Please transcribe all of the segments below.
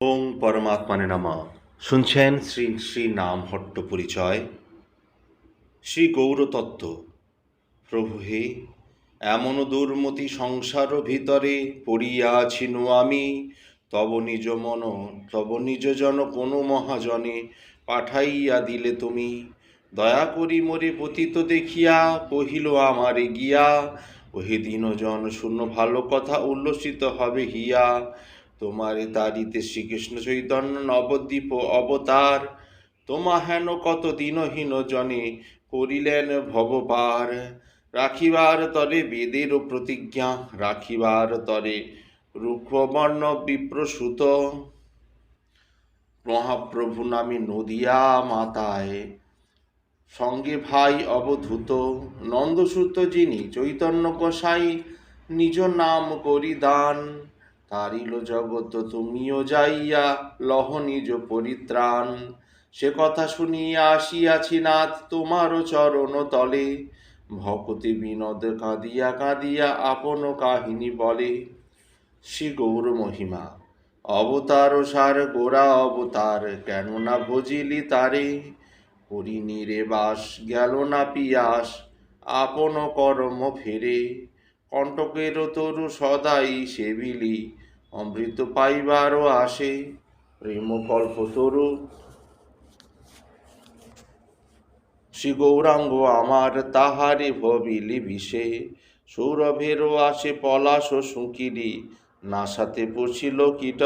ওং পরমাত্মানে নামা। শুনছেন শ্রী শ্রী নাম হট্ট পরিচয়। শ্রী গৌরতত্ত্ব প্রভু হে, এমন দুর্মতি সংসার ভিতরে পড়িয়াছিনু আমি। তব নিজ মন, তব নিজ জন কোনো মহাজনে পাঠাইয়া দিলে তুমি। দয়া করি মোরে পতিত দেখিয়া কহিল আমারে গিয়া, ওহে দীনজন শূন্য ভালো কথা, উল্লসিত হবে হিয়া। তোমারে তারিতে শ্রীকৃষ্ণ চৈতন্য নবদ্বীপ অবতার। তোমা হেন কত দিনহীন জনে করিলেন ভবপার রাখিবার তরে বেদের প্রতিজ্ঞা, রাখিবার তরে রুক্ষবর্ণ বিপ্রসূত। মহাপ্রভু নামে নদিয়া মাতায়, সঙ্গে ভাই অবধূত। নন্দসূত যিনি চৈতন্য গোসাই নিজ নাম করি দান তারিল জগত তুমিও যাইয়া লহ নিজ পরিত্রাণ। সে কথা শুনিয়া আসিয়াছি নাথ তোমারও চরণ তলে। ভকতি বিনোদ কাঁদিয়া কাঁদিয়া আপন কাহিনী বলে। শ্রী গৌর মহিমা, অবতার সার গোরা অবতার কেন না ভজিলি তারে? করিনি রে বাস গেল না পিয়াস, আপন কর্ম ফেরে। কণ্টকের তরু সদাই সেবিলি অমৃত পাইবারও আসে, প্রেম কল্প তরু। শ্রী গৌরাঙ্গ আমার তাহারে ভবিলি বিষে, সৌরভেরও আসে পলাশ শুকিলি নাসাতে পড়ছিল কীট।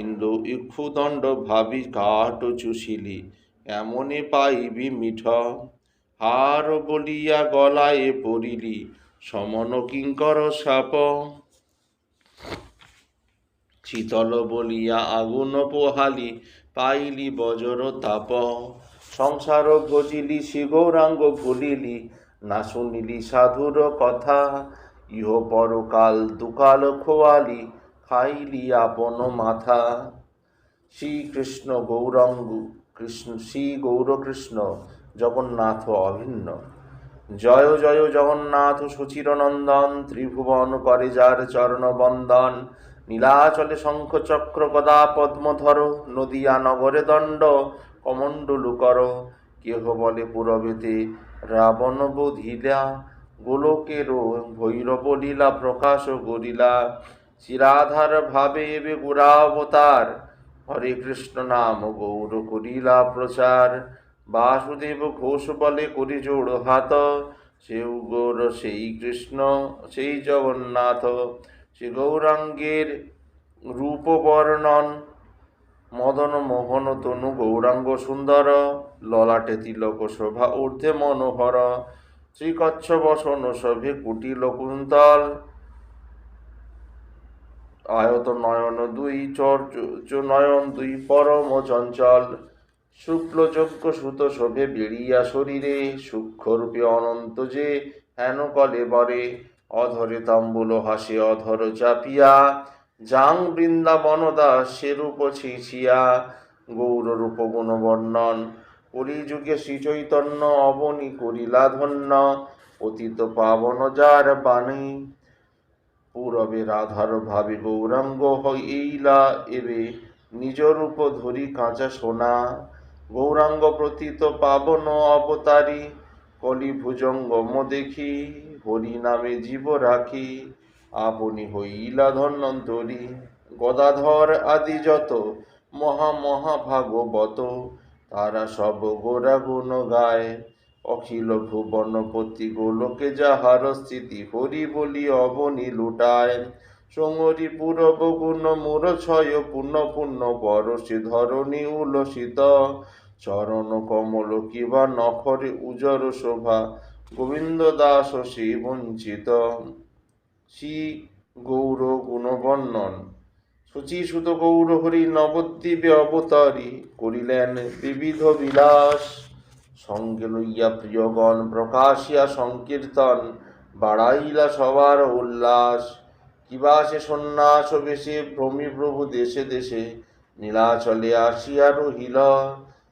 ইন্দু ইক্ষুদণ্ড ভাবি কাঠ চুষিলি, এমনে পাইবি মিঠ। হার বলিয়া গলায় পড়িলি, সমন কিঙ্কর সাপ। শীতল বলিয়া আগুন পোহালি, পাইলি বজর তাপ। সংসার ভজিলি শ্রী গৌরাঙ্গ ভুলিলি না শুনিলি সাধুর কথা। ইহ পরকাল দুকাল খোয়ালি, খাইলি আপন মাথা। শ্রীকৃষ্ণ গৌরাঙ্গ কৃষ্ণ, শ্রী গৌরকৃষ্ণ জগন্নাথ অভিন্ন। জয় জয় জগন্নাথ সুচিরনন্দন, ত্রিভুবন করে যার চরণ বন্দন নীলাচলে শঙ্খ চক্র গদা পদ্মধর, নদিয়া নগরে দণ্ড, কমণ্ডলু কর। কেহ বলে পুরবেতে, রাবণ বোধিলা গোলকের ভৈরব লীলা প্রকাশ করিলা। চিরাধার ভাবে এবে গুরাবতার হরে কৃষ্ণ নাম গৌর করিলা প্রচার। বাসুদেব ঘোষ বলে করি জোড় হাত সেও গৌর সেই কৃষ্ণ, সেই জগন্নাথ। সে গৌরাঙ্গের রূপবর্ণন, মদন মোহন তনু, গৌরাঙ্গ সুন্দর, ললাটে তিলক শোভা, ঊর্ধ্বে মনোহর শ্রীকচ্ছ বসন সভে কুটিল কুন্তল, আয়ত নয়ন দুই, চর নয়ন দুই, পরম চঞ্চল, শুক্ল যজ্ঞ সুত শোভে বেড়িয়া শরীরে, সূক্ষ্মরূপে অনন্ত যে হেন কলে বরে অধরে তাম্বুল হাসি অধর চাপিয়া জাং বৃন্দাবন দাস সেরূপ ছিছিয়া। গৌর রূপ গুণ বর্ণন, কলিযুগে শ্রীচৈতন্য অবনী করিলা ধন্য পতিত পাবন যার বাণী। পূরবে রাধার ভাবে গৌরাঙ্গ হইলা, এবে নিজ রূপ ধরি কাঁচা সোনা। গৌরাঙ্গ প্রতীত পাবন অবতারী কলি ভুজঙ্গম দেখি। হরি নামে জীব রাখি, আপনি হইলা ধন্বন্তরী। গদাধর আদি যত, মহা মহা ভাগবত তারা সব গোরা গুণ গায়। অখিল ভুবনপতি গোলকে যাহার স্থিতি, হরি বলি অবনি লুটায়। সমরি পূরব গুণ মূর ছয়, পূর্ণ পূর্ণ পরশে ধরণী উলসিত। চরণ কমল কিবা নখরে উজর শোভা গোবিন্দ দাস শ্রী বঞ্চিত। শ্রী গৌর গুণবর্ণন। শুচি সুত গৌর হরি নবদ্বীপে অবতারী করিলেন বিবিধ বিলাস। সঙ্গে লইয়া প্রিয়গণ প্রকাশিয়া সংকীর্তন, বাড়াইলা সবার উল্লাস। কিবা সে সন্ন্যাস বেশে ভ্রমি প্রভু দেশে দেশে, নীলাচলে আসিয়া রহিল।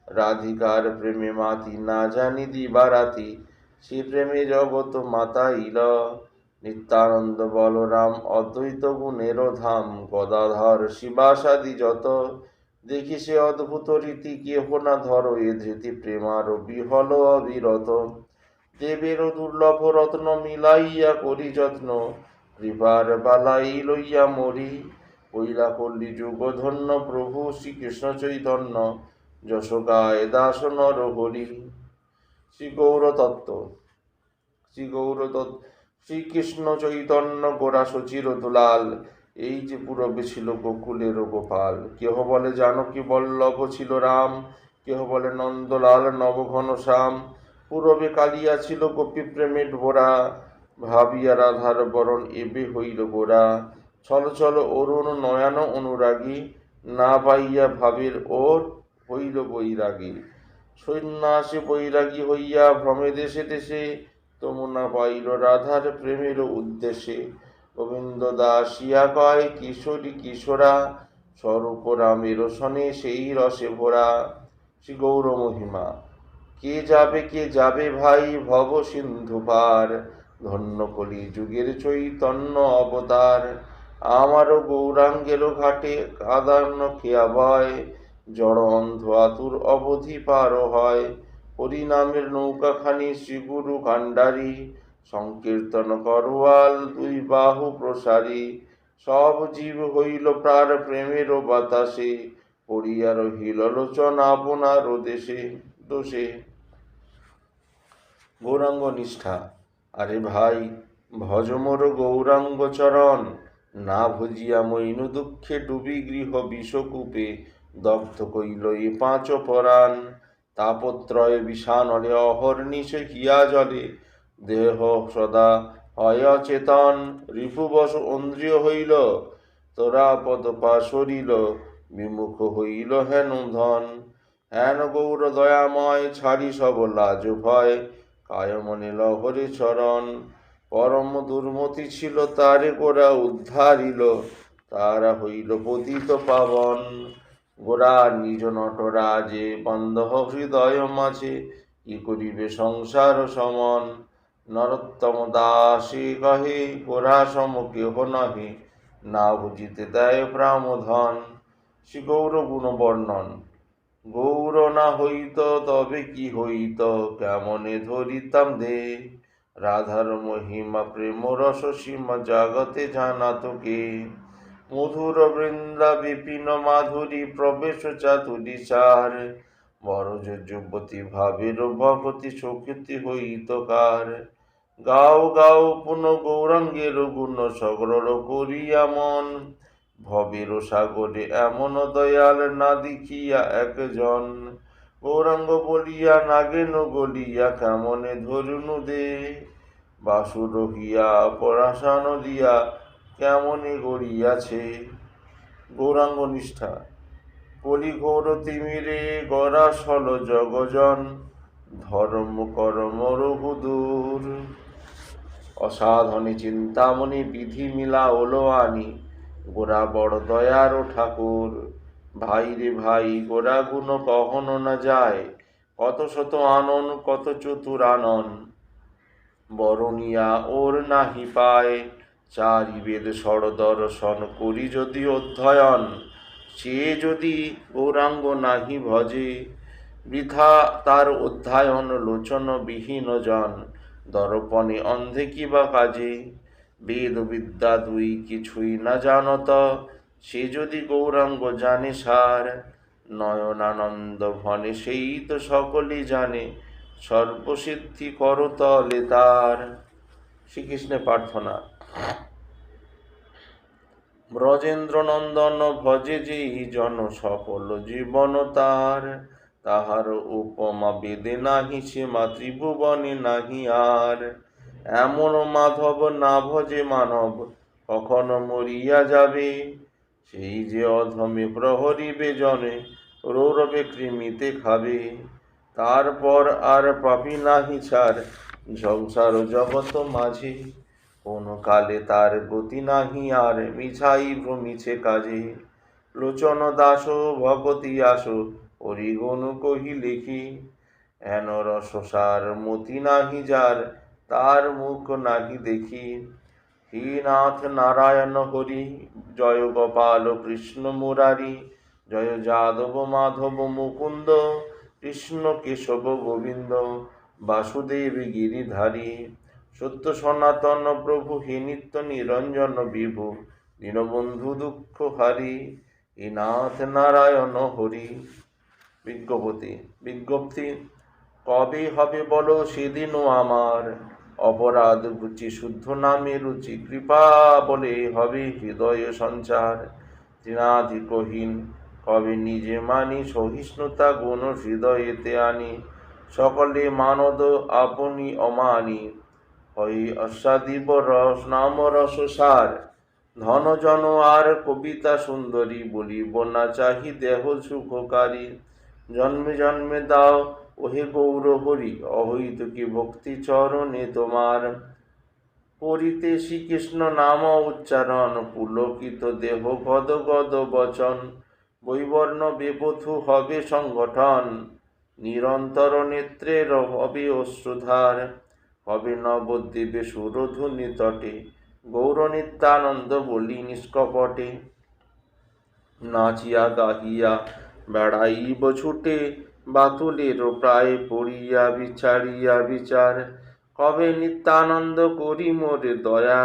রাধিকার প্রেমে মাতি না জানি দিবারাতি সে প্রেমে জগৎ মাতাইল নিত্যানন্দ বলরাম, অদ্বৈত গুণের ধাম, গদাধর শিবাসাদি যত। দেখি সে অদ্ভুত রীতি, কেহ না ধরো এ ধৃতি প্রেমার বিহল অবিরত। দেবের দুর্লভ রত্ন মিলাইয়া করি যত্ন, কৃপার বালাই লইয়া মরি। কৈলা পল্লী যুগ ধন্য প্রভু শ্রীকৃষ্ণ চৈতন্য যশ গায় দাস নর হরি শ্রী গৌর তত্ত্ব শ্রী গৌর তত্ত্ব শ্রীকৃষ্ণ চৈতন্য গোরা সচির দুলাল, এই যে পূরবে ছিল গোকুলের গোপাল। কেহ বলে, জানকী বল্লভ ছিল রাম, কেহ বলে, নন্দলাল নবঘন শ্যাম পূরবে কালিয়া ছিল গোপী প্রেমে ভোরা, ভাবিয়া রাধার বরণ এবে হইল গোরা। ছল ছল অরুণ নয়ন অনুরাগী, না পাইয়া ভাবের ওর হইল বৈরাগী। সন্ন্যাসী বৈরাগী হইয়া ভ্রমে দেশে দেশে, তমুনা পাইল রাধার প্রেমের উদ্দেশ্যে গোবিন্দ দাসিয়া কয়, কিশোরী কিশোরা স্বরূপ রামের সনে সেই রসে ভরা। শ্রী গৌর মহিমা, কে যাবে কে যাবে ভাই, ভব সিন্ধু পার। ধন্য কলি যুগের চৈতন্য অবতার। আমারও গৌরাঙ্গের ঘাটে কাদান্ন খেয়া ভয়। জড় অন্ধ আতুর অবধি পার হয়। হরিনামের নৌকাখানি শ্রীগুরু কাণ্ডারি সংকীর্তন করওয়াল দুই বাহু প্রসারী। সব জীব হইল প্রার প্রেমের বাতাসে। পড়িয়া রহিল লোচন আপনার দেশে, দোষে। গৌরাঙ্গ নিষ্ঠা। আরে ভাই, ভজ মোর গৌরাঙ্গ চরণ। না ভজিয়া মইনু দুঃখে ডুবি গৃহ বিষকূপে। দগ্ধ কইল এ পাঁচ পরাণ, তাপত্রয় বিষানলে অহর্নিশে হিয়া জলে দেহ সদা হয় অচেতন, রিপুবশ ইন্দ্রিয় হইল, তোরা পদ পা সরিল, বিমুখ হইল হেন ধন। হেন গৌর দয়াময়, ছাড়ি সব লাজ ভয়, কায়মনে লহরে চরণ। পরম দুর্মতি ছিল, তারে গোরা উদ্ধারিল, তারা হইল পতিত পাবন। গোরা নিজ নটরাজে বন্ধ হৃদয় মাঝে কি করিবে সংসার সমন? নরোত্তম দাসী কহে গোরা সম কেহ নহে, না বুঝিতে দেয় প্রামধন শ্রী গৌর গুণ বর্ণন, গৌর না হইত, তবে কি হইত, কেমনে ধরিতাম দে? রাধার মহিমা, প্রেম রস সীমা, জগতে জানা তোকে মধুর বৃন্দা বিপিন মাধুরী প্রবেশ চাতুরি সার যে যুবতী ভাবের শক্তি হইত কার গাও গাও পুন গৌরাঙ্গের গুণ সগরল করিয়া মন, ভবের সাগরে এমন দয়াল না দেখিয়া একজন। গৌরাঙ্গ বলিয়া, নাগেন গলিয়া কেমনে ধরুনু দে বাসু রহিয়া পরাশান দিয়া কেমনে গড়িয়াছে গৌরাঙ্গ নিষ্ঠা। কলি ঘোর তিমিরে গড়া সল জগজন, ধর্ম কর্ম রঘুদূর অসাধনে চিন্তামণি বিধি মিলা ওলো আনি গোরা বড় দয়ারও ঠাকুর। ভাই রে ভাই, গোরা গুণ কখনো না যায়, কত শত আনন, কত চতুর আনন বরণিয়া ওর নাহি পায় চারি বেদ দর্শন করি যদি অধ্যয়ন, সে যদি গৌরাঙ্গ নাহি ভজে, বৃথা তার অধ্যায়ন লোচন বিহীন জন, দর্পণে অন্ধে কিবা কাজে? বেদ বিদ্যা দুই কিছুই না জানত, সে যদি গৌরাঙ্গ জানে সার, নয়নানন্দ ভনে সেই তো সকলেই জানে, সর্বসিদ্ধি করতলে তার। শ্রীকৃষ্ণের প্রার্থনা। ব্রজেন্দ্র নন্দন ভজে যেই জন সকল জীবন তার। তাহার উপমা বেদে নাহি, সে মাতৃভুবনে নাহি আর। এমন মাধব না ভজে মানব, কখনো মরিয়া যাবে? সেই যে অধমে প্রহরিবে জনে, রৌরবে কৃমিতে খাবে। তারপর আর পাপি নাহি ছাড় সংসার জগত মাঝে, কোন কালে তার গতি নাহি, আর মিছাই ভ্রমিছে কাজে। লোচন দাস ভগতি আসো, হরিগুণ কহি লিখি। হেন রসসার মতি নাহি যার, তার মুখ নাহি দেখি। শ্রীনাথ নারায়ণ হরি, জয় গোপাল কৃষ্ণ মুরারি। জয় যাদব মাধব মুকুন্দ, কৃষ্ণ কেশব গোবিন্দ বাসুদেব গিরিধারী সত্য সনাতন প্রভু হে নিত্য নিরঞ্জন বিভু, দীনবন্ধু দুঃখ হারি, হে নাথ নারায়ণ হরি। বিজ্ঞপতি, বিজ্ঞপ্তি, কবে হবে বলো সেদিনও আমার, অপরাধ ঘুচি শুদ্ধ নামে রুচি, কৃপা বলে হবে হৃদয় সঞ্চার। তৃণাধিকহীন কবে নিজে মানি সহিষ্ণুতা গুণ হৃদয়েতে আনি সকলে মানদ আপনি অমানি। হই অস্বাদিব রস, নাম রস সার। ধন জন আর কবিতা সুন্দরী বলিব না চাহি দেহ সুখকারী। জন্মে জন্মে দাও, ওহে গৌর হরি, অহৈত কি ভক্তি চরণে তোমার? করিতে শ্রীকৃষ্ণ নাম উচ্চারণ, পুলকিত দেহ গদ গদ বচন। বৈবর্ণ বেপথু হবে সংগঠন। নিরন্তর নেত্রের হবে অশ্রুধার, হবে নবদ্বীপে সুরধুনি তটে গৌর নিত্যানন্দ বলি নিষ্কপটে। নাচিয়া গাহিয়া বেড়াইব ছুটে, বাতুলের প্রায় পড়িয়া বিচারিয়া বিচার। কবে নিত্যানন্দ করি মোরে দয়া,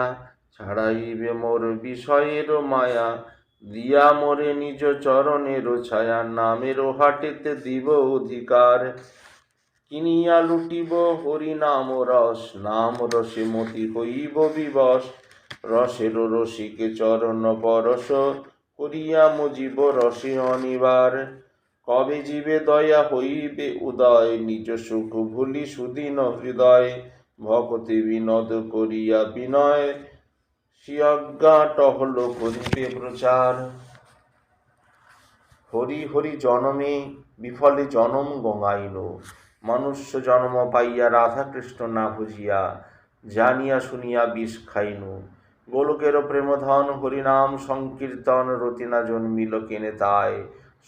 ছাড়াইবে মোর বিষয়ের মায়া। দিয়া মোরে নিজ চরণের ছায়া, নামের হাটেতে দিব অধিকার। কিনিয়া লুটিব হরি নাম রস, নাম রসে মতি হইব বিবশ। রসের রসিকে চরণ পরশ, করিয়া মজিব রসে অনিবার। কবে জীবে দয়া হইবে উদয়, নিজ সুখ ভুলি সুদিন হৃদয়। ভকতি বিনোদ করিয়া বিনয় সিয়জ্ঞা টহল করিবে প্রচার। হরি হরি জনমে বিফলে জনম গঙ্গাইল। মনুষ্য জন্ম পাইয়া রাধা কৃষ্ণ না বুঝিয়া জানিয়া শুনিয়া বিষ খাইনু গোলকের প্রেমধন হরিনাম সংকীর্তন রতিনা জন্মিল কেনে তাই।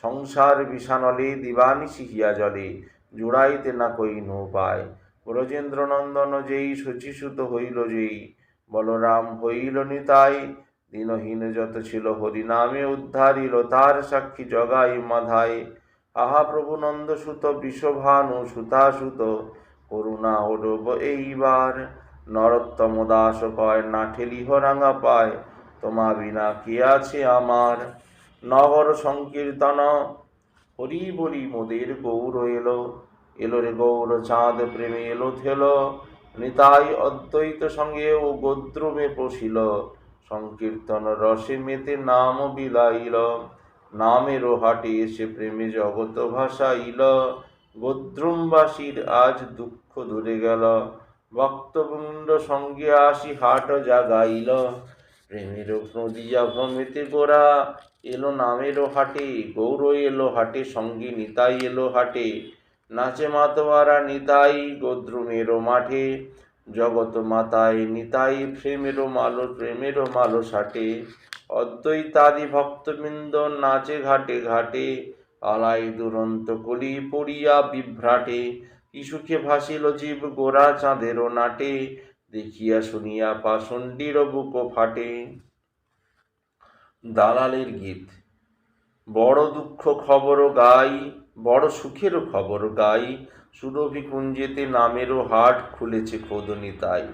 সংসার বিষানলে দিবানি শিহিয়া জলে, জুড়াইতে না কইনু পায় ব্রজেন্দ্র নন্দন যেই শচীসুত হইল যেই বলরাম, হইল নিতাই দিনহীন যত ছিল হরিনামে উদ্ধারিল তার সাক্ষী জগাই মাধাই আহা প্রভু নন্দসুত বিষভানু সুতাসুত, করুণা ওডব এইবার। নরোত্তম দাস কয়, না ঠেলিহ রাঙা পায়, তোমা বিনা কে আছে আমার? নগর সংকীর্তন, হরি বলি মোদের গৌর এলো। এলো রে গৌর, চাঁদ প্রেমে এলো থেল নিতাই অদ্বৈত সঙ্গে ও গোদ্রুমে পশিল সংকীর্তন রসে মেতে নাম বিলাইল। নামের হাটে এসে প্রেমে জগত ভাসাইল। গোদ্রুমবাসীর আজ দুঃখ দূরে গেল। ভক্তবৃন্দ সঙ্গে আসি হাট জাগাইল। প্রেমের নদিয়া ভ্রমিতে গোরা এলো নামেরও হাটে গৌর এলো হাটে সঙ্গে নিতাই এলো হাটে। নাচে মাতোয়ারা নিতাই গোদ্রুমেরও মাঠে জগত মাতায় নিতাই প্রেমেরও মালো প্রেমেরও মালো সাটে। অদ্বৈতাদি ভক্তবৃন্দ নাচে ঘাটে ঘাটে, আলাই দুরন্ত কলি পড়িয়া বিভ্রাটে। কি সুখে ভাসিল জীব গোরা চাঁদেরও নাটে, দেখিয়া শুনিয়া পাষণ্ডীর বুক ফাটে। দালালের গীত, বড় দুঃখ খবর গাই বড় সুখেরও খবর গাই। সুরভি কুঞ্জেতে নামেরও হাট খুলেছে খোদনি তাই।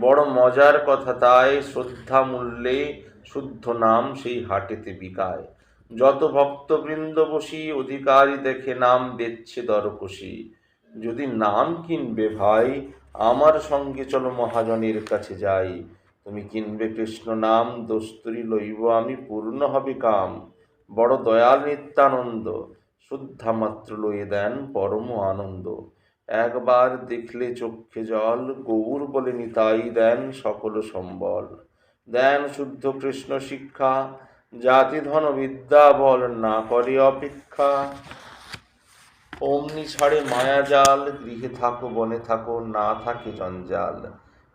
বড় মজার কথা তাই শ্রদ্ধা মূল্যে শুদ্ধ নাম সেই হাটেতে বিকায়। যত ভক্তবৃন্দ বসি, অধিকারী দেখে নাম বেচছে দরকষি। যদি নাম কিনবে ভাই, আমার সঙ্গে চলো মহাজনের কাছে যাই। তুমি কিনবে কৃষ্ণ নাম, দোস্তরি লইব আমি, পূর্ণ হবে কাম। বড় দয়াল নিত্যানন্দ শুদ্ধা মাত্র লইয়ে দেন পরম আনন্দ। একবার দেখলে চক্ষে জল, গৌর বলে নিতাই দেন সকল সম্বল। দেন শুদ্ধ কৃষ্ণ শিক্ষা, জাতি ধন বিদ্যা বল না করে অপেক্ষা। অমনি ছাড়ে মায়াজাল গৃহে থাকো, বনে থাকো, না থাকে জঞ্জাল।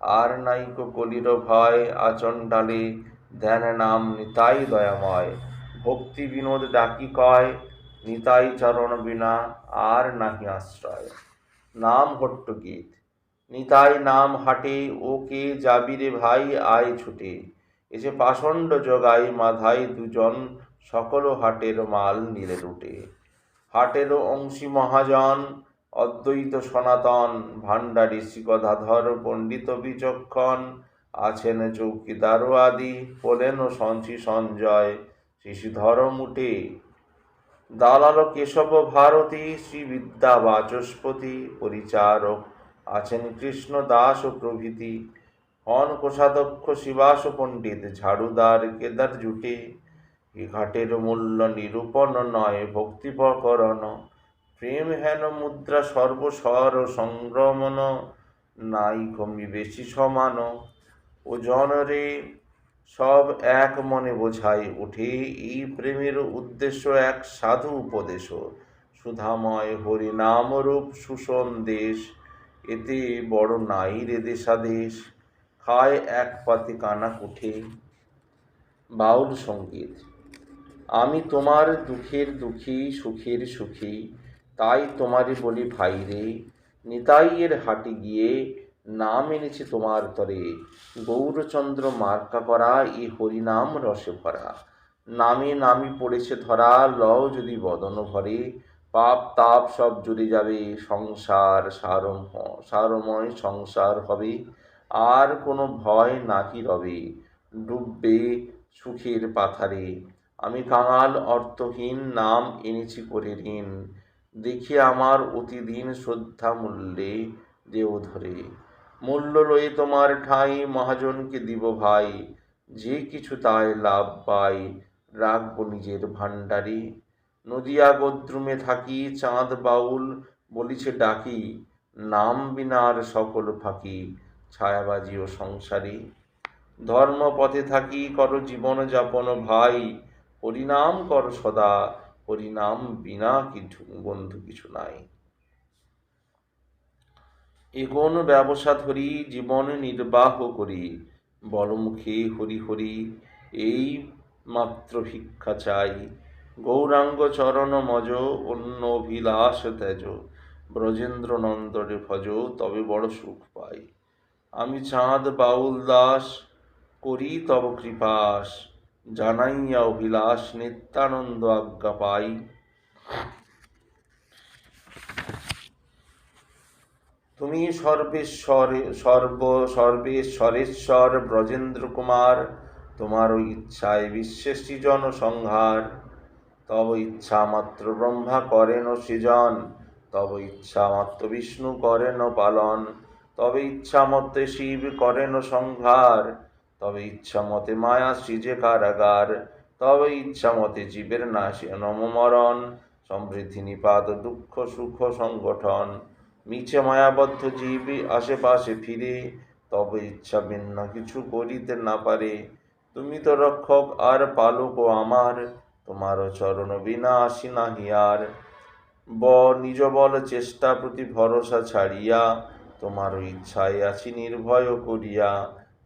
আর নাইকো কলির ভয় আচণ্ডালে ধ্যান নাম নিতাই দয়াময়। ভক্তি বিনোদ ডাকি কয় নিতাই চরণ বিনা, আর নাহি আশ্রয়। নাম হট্ট গীত। নিতাই নাম হাটে, ও কে যাবি রে ভাই, আয় ছুটে। এসে পাষণ্ড জগাই মাধাই দুজন, সকল হাটের মাল নিলে লুটে। হাটের অংশী মহাজন, অদ্বৈত সনাতন, ভাণ্ডারী শ্রীগদাধর, পণ্ডিত বিচক্ষণ, আছেন চৌকিদার আদি পোলেন সঞ্চি সঞ্জয় শিশুধর মুটে। দালাল কেশব ভারতী শ্রী বিদ্যা বাচস্পতি পরিচারক আছেন কৃষ্ণ দাস ও প্রভৃতি। হন কোষাধ্যক্ষ শিবাস পণ্ডিত ঝাড়ুদার কেদার জুটে। এ ঘাটের মূল্য নিরূপণ নয়, ভক্তি ভক্তিপকরণ প্রেম হেন মুদ্রা সর্বস্বর সংগ্রমণ। নাই কমি বেশি সমান। ওজন রে সব এক মনে বোঝাই ওঠে এই প্রেমের উদ্দেশ্য এক সাধু উপদেশ। সুধাময় হরিনাম রূপ সুসন্দেশ এতে বড় নাই রে দেশাদেশ। খায় এক পাতে কানা কুঠে। বাউল সংগীত, আমি তোমার দুঃখের দুঃখী, সুখের সুখী, তাই তোমারই বলি ভাই রে। নিতাইয়ের হাটে গিয়ে নাম এনেছে তোমার তরে। গৌরচন্দ্র মার্কা করা, এ হরিনাম রসে ভরা। নামে নামি পড়েছে ধরা, লও যদি বদন ভরে। পাপ তাপ সব জুড়ে যাবে, সংসার সারম সারময় সংসার হবে। আর কোনো ভয় নাকি রবে, ডুববে সুখের পাথারে। আমি কাঙাল অর্থহীন, নাম এনেছি করে ঋণ দেখি আমার অতিদিন শ্রদ্ধা মূল্যে দেও ধরে। মূল্য লয়ে তোমার ঠাঁই, মহাজনকে দিব ভাই। যে কিছু তাই লাভ পাই, রাখব নিজের ভাণ্ডারে। নদিয়া গোদ্রুমে থাকি, চাঁদ বাউল বলিছে ডাকি। নাম বিনার সকল ফাঁকি, ছায়াবাজি ও সংসারী। ধর্মপথে থাকি, কর জীবন যাপন ভাই। হরিনাম কর সদা হরিনাম বিনা কিছু বন্ধু কিছু নাই। এগোন ব্যবসা ধরি, জীবন নির্বাহ করি। বড়মুখে হরি হরি, এই মাত্র ভিক্ষা চাই। গৌরাঙ্গ চরণ মজ, অন্য অভিলাষ তেজ। ব্রজেন্দ্র নন্দরে ভজ, তবে বড় সুখ পাই। আমি চাঁদ, বাউল, দাস, করি তব কৃপাস। জানাইয়া অভিলাষ, নিত্যানন্দ আজ্ঞা পাই। তুমি সর্বেশ্বর, সর্ব, সর্বেশ্বরেশ্বর ব্রজেন্দ্র কুমার তোমার ইচ্ছায় বিশ্বের সৃজন সংহার তব ইচ্ছা মাত্র ব্রহ্মা করেন সৃজন, তব ইচ্ছা মাত্র বিষ্ণু করেন পালন। তবে ইচ্ছা মতে শিব করেন সংহার, তবে ইচ্ছা মতে মায়া সৃজে কারাগার, তবে ইচ্ছা মতে জীবের নাশে নমমরণ সমৃদ্ধি নিপাত দুঃখ সুখ সংগঠন মিছে মায়াবদ্ধ জীব আশেপাশে ফিরে, তবে ইচ্ছা ভিন্ন কিছু করিতে না পারে। তুমি তো রক্ষক, আর পালক ও আমার তোমার চরণ বিনা আসি না হিয়ার ব, নিজ বল চেষ্টা প্রতি ভরসা ছাড়িয়া তোমার ইচ্ছায় আছি নির্ভয় করিয়া।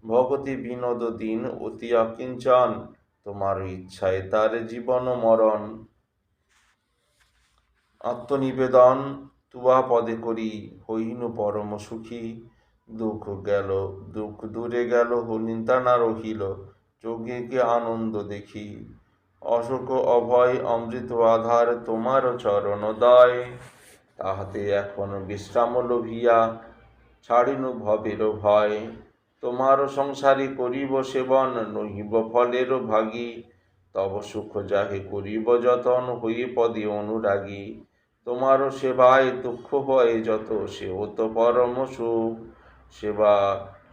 ভগতি বিনোদ দিন অতি অকিঞ্চন তোমার ইচ্ছায় তার জীবন মরণ। আত্মনিবেদন তুয়া পদে করি, হইনু পরম সুখী। দুঃখ গেল, দুঃখ দূরে গেল নিন্তানা রহিল, চোখে কে আনন্দ দেখি? অশোক অভয়, অমৃত আধার, তোমার চরণ দয়। তাহাতে এখন বিশ্রাম লোভিয়া, ছাড়িনু ভবের ভয়। তোমার সংসারে করিব সেবন, নহিব ফলের ভাগী। তব সুখ যাহে করিব যতন, হয়ে পদে অনুরাগী। তোমারও সেবায় দুঃখ হয় যত, সেও তো পরম সুখ। সেবা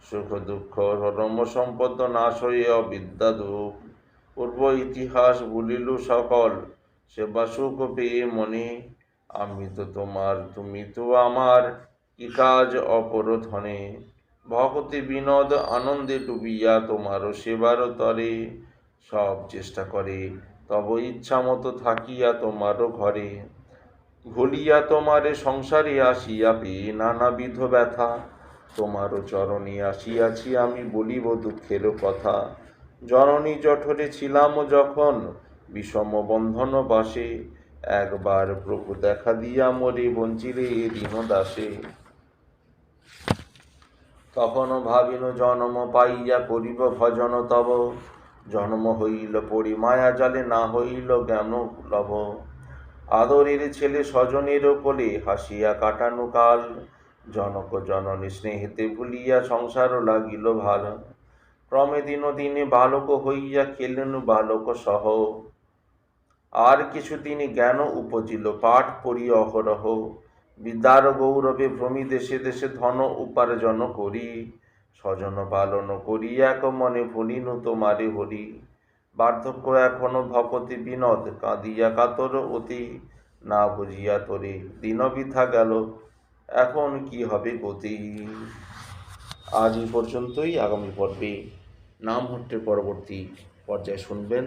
সুখ দুঃখ ধর্ম সম্পদ নাশ হয়ে অবিদ্যা দুঃখ। পূর্ব ইতিহাস ভুলিল সকল, সেবা সুখ পেয়ে মনে। আমি তো তোমার, তুমি তো আমার কি কাজ অপর ধনে ভক্তি বিনোদ আনন্দে ডুবিয়া তোমারও সেবার তরে। সব চেষ্টা করে তব ইচ্ছা মতো থাকিয়া তোমারও ঘরে। ভুলিয়া তোমারে সংসারে আসিয়া পেয়ে নানাবিধ ব্যথা। তোমারও চরণে আসিয়াছি, আমি বলিব দুঃখের কথা। জননী জঠরে ছিলাম যখন বিষম বন্ধন বাসে। একবার প্রভু দেখা দিয়া মরে বঞ্চিলে দীন দাসে। তখন ভাবিন জন্ম পাইয়া করিব ভজন তব। জন্ম হইল পড়ি মায়া জালে না হইল জ্ঞান লব। আদরের ছেলে স্বজনের কোলে হাসিয়া কাটানো কাল। জনক জননী স্নেহেতে ভুলিয়া সংসার লাগিল ভালো। ক্রমে দিন দিনে বালক হইয়া খেলেন বালক সহ। আর কিছু তিনি জ্ঞান উপজিল, পাঠ পড়ি অহরহ। বিদ্যার গৌরবে ভ্রমি দেশে দেশে ধন উপার্জন করি। স্বজন পালন করি এক মনে ভুলিনু তোমারে হরি। বার্ধক্য এখনও ভকতি বিনোদ, কাঁদিয়া কাতর অতি না বুঝিয়া তরি। দিন বৃথা গেল, এখন কি হবে গতি? আজ এই পর্যন্তই, আগামী পর্বে নাম হট্টের পরবর্তী পর্যায়ে শুনবেন।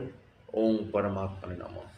ওম পরমাত্মায় নমঃ।